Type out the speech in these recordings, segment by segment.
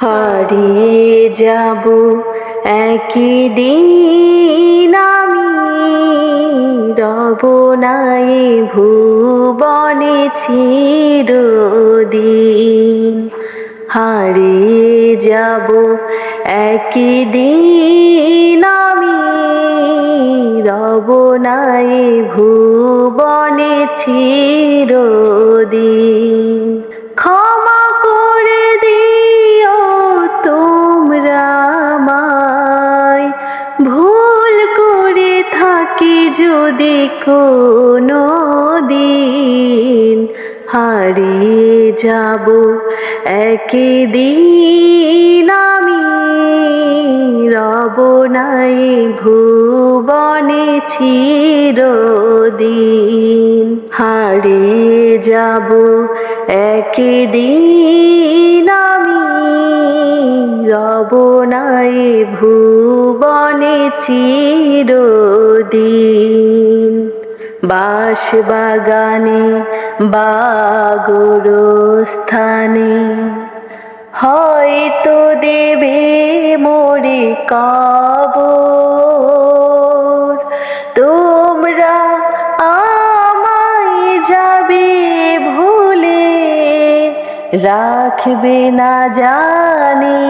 হারিয়ে যাব একই দিন আমি। রব নাই ভুবনে চিরদিন হারিয়ে যাব একই দিন আমি। রব নাই ভুবনে চিরদিন থাকি যদি কোনো দিন হারিয়ে যাব একই দিন আমি রব নাই ভুবনে চিরদিন হারিয়ে যাব একই দিন নাই ভুবনে চিরদিন। বাস বাগানে বাগরস্থানে হয়তো দেবে মোরে কবর রাখবে না জানি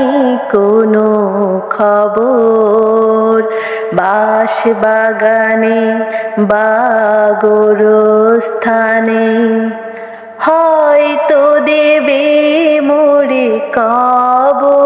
কোনো খবর। বাস বাগানে বাগরস্থানে হয়তো দেবে মোরে কবর।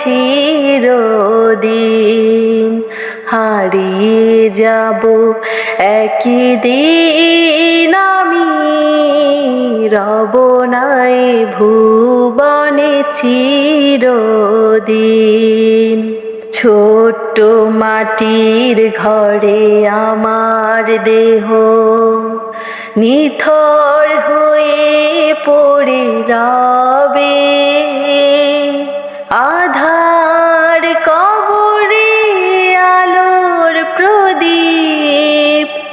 চিরদিন হারিয়ে যাব একই দিন আমি রব নাই ভুবনে চিরদিন। ছোট্ট মাটির ঘরে আমার দেহ নিথর হয়ে পড়ে রবে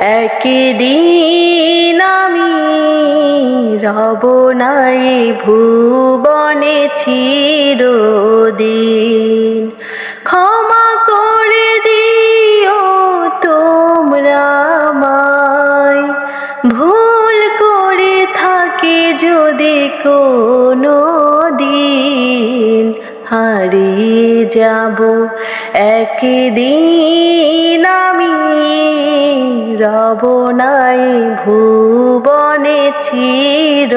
একদিন আমি রব নাই ভুবনে চিরদিন। ক্ষমা করে দিও তোমরা আমায়। ভুল করে থাকে যদি কোনো দিন। হারিয়ে যাব একদিন আমি রব নাই ভুবনে চিরদিন।